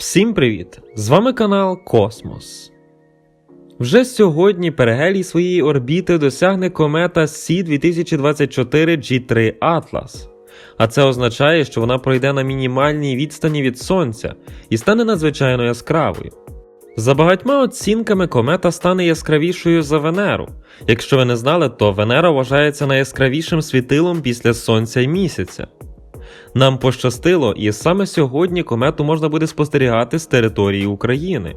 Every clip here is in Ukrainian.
Всім привіт! З вами канал Космос. Вже сьогодні перигелій своєї орбіти досягне комета Сі 2024 G3 Atlas. А це означає, що вона пройде на мінімальній відстані від Сонця і стане надзвичайно яскравою. За багатьма оцінками комета стане яскравішою за Венеру. Якщо ви не знали, то Венера вважається найяскравішим світилом після Сонця і місяця. Нам пощастило, і саме сьогодні комету можна буде спостерігати з території України.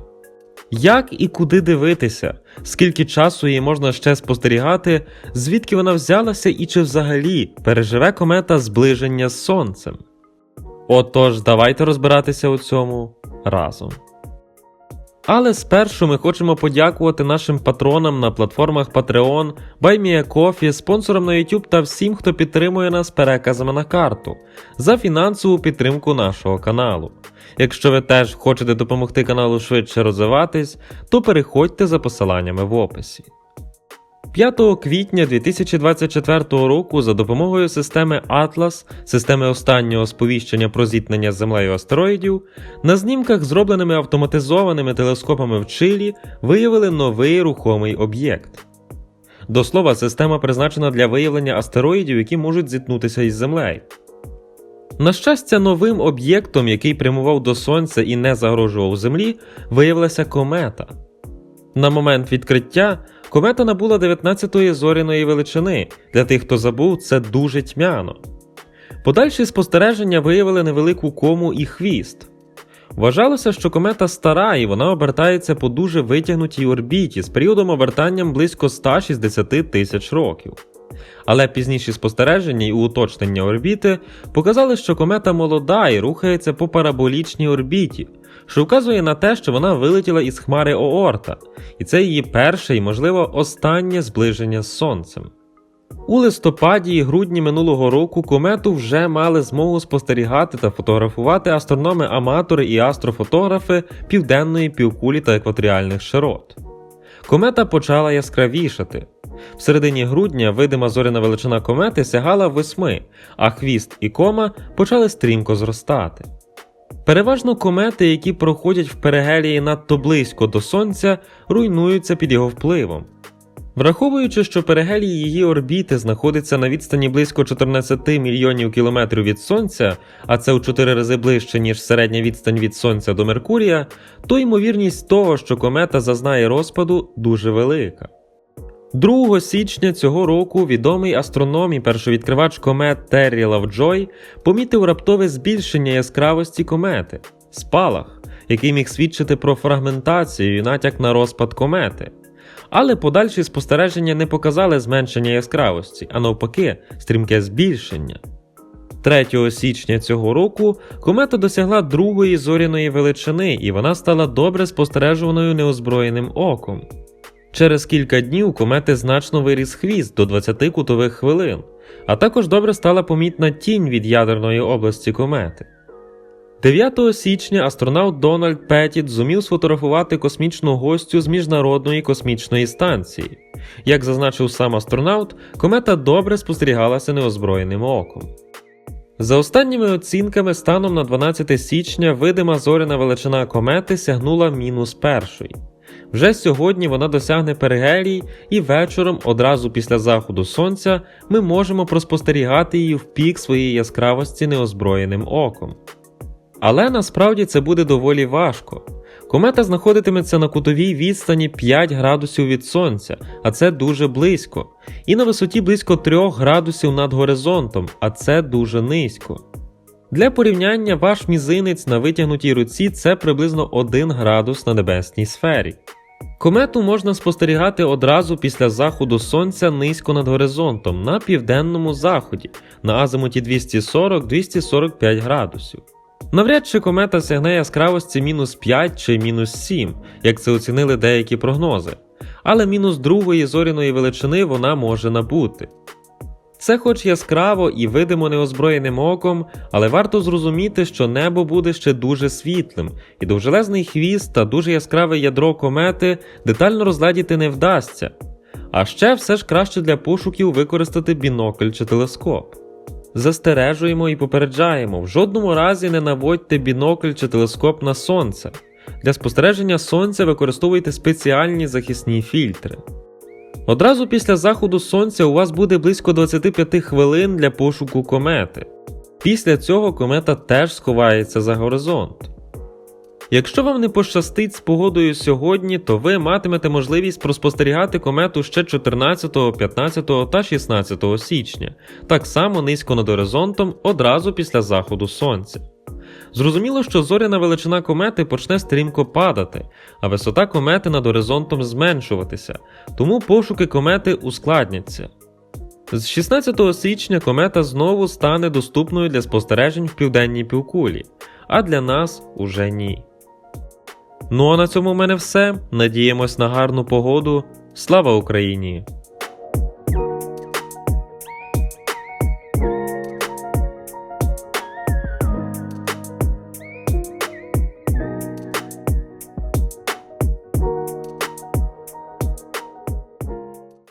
Як і куди дивитися, скільки часу її можна ще спостерігати, звідки вона взялася і чи взагалі переживе комета зближення з Сонцем? Отож, давайте розбиратися у цьому разом. Але спершу ми хочемо подякувати нашим патронам на платформах Patreon, BuyMeACoffee, спонсорам на YouTube та всім, хто підтримує нас переказами на карту за фінансову підтримку нашого каналу. Якщо ви теж хочете допомогти каналу швидше розвиватись, то переходьте за посиланнями в описі. 5 квітня 2024 року за допомогою системи Atlas, системи останнього сповіщення про зіткнення з землею астероїдів, на знімках, зробленими автоматизованими телескопами в Чилі, виявили новий рухомий об'єкт. До слова, система призначена для виявлення астероїдів, які можуть зіткнутися із землею. На щастя, новим об'єктом, який прямував до Сонця і не загрожував Землі, виявилася комета. На момент відкриття комета набула 19-ї зоряної величини. Для тих, хто забув, це дуже тьмяно. Подальші спостереження виявили невелику кому і хвіст. Вважалося, що комета стара і вона обертається по дуже витягнутій орбіті з періодом обертанням близько 160 тисяч років. Але пізніші спостереження і уточнення орбіти показали, що комета молода і рухається по параболічній орбіті, що вказує на те, що вона вилетіла із хмари Оорта, і це її перше і, можливо, останнє зближення з Сонцем. У листопаді і грудні минулого року комету вже мали змогу спостерігати та фотографувати астрономи-аматори і астрофотографи південної півкулі та екваторіальних широт. Комета почала яскравішати. В середині грудня видима зоряна величина комети сягала 8, а хвіст і кома почали стрімко зростати. Переважно комети, які проходять в перигелії надто близько до Сонця, руйнуються під його впливом. Враховуючи, що перигелій її орбіти знаходиться на відстані близько 14 мільйонів кілометрів від Сонця, а це у 4 рази ближче, ніж середня відстань від Сонця до Меркурія, то ймовірність того, що комета зазнає розпаду, дуже велика. 2 січня цього року відомий астроном і першовідкривач комет Террі Лавджой помітив раптове збільшення яскравості комети спалах, який міг свідчити про фрагментацію і натяк на розпад комети. Але подальші спостереження не показали зменшення яскравості, а навпаки, стрімке збільшення. 3 січня цього року комета досягла другої зоряної величини, і вона стала добре спостережуваною неозброєним оком. Через кілька днів комети значно виріс хвіст до 20 кутових хвилин, а також добре стала помітна тінь від ядерної області комети. 9 січня астронавт Дональд Петтіт зумів сфотографувати космічну гостю з Міжнародної космічної станції. Як зазначив сам астронавт, комета добре спостерігалася неозброєним оком. За останніми оцінками, станом на 12 січня видима зоряна величина комети сягнула мінус першої. Вже сьогодні вона досягне перигелій, і вечором, одразу після заходу сонця, ми можемо проспостерігати її в пік своєї яскравості неозброєним оком. Але насправді це буде доволі важко. Комета знаходитиметься на кутовій відстані 5 градусів від сонця, а це дуже близько, і на висоті близько 3 градусів над горизонтом, а це дуже низько. Для порівняння ваш мізинець на витягнутій руці це приблизно 1 градус на небесній сфері. Комету можна спостерігати одразу після заходу сонця низько над горизонтом на південному заході на азимуті 240-245 градусів. Навряд чи комета сягне яскравості мінус 5 чи мінус 7, як це оцінили деякі прогнози, але мінус другої зоряної величини вона може набути. Це хоч яскраво і видимо неозброєним оком, але варто зрозуміти, що небо буде ще дуже світлим, і довжелезний хвіст та дуже яскраве ядро комети детально розглядіти не вдасться. А ще все ж краще для пошуків використати бінокль чи телескоп. Застережуємо і попереджаємо: в жодному разі не наводьте бінокль чи телескоп на сонце. Для спостереження сонця використовуйте спеціальні захисні фільтри. Одразу після заходу сонця у вас буде близько 25 хвилин для пошуку комети. Після цього комета теж сховається за горизонт. Якщо вам не пощастить з погодою сьогодні, то ви матимете можливість проспостерігати комету ще 14, 15 та 16 січня, так само низько над горизонтом одразу після заходу сонця. Зрозуміло, що зоряна величина комети почне стрімко падати, а висота комети над горизонтом зменшуватися, тому пошуки комети ускладняться. З 16 січня комета знову стане доступною для спостережень в південній півкулі, а для нас уже ні. Ну а на цьому в мене все. Надіємось на гарну погоду. Слава Україні!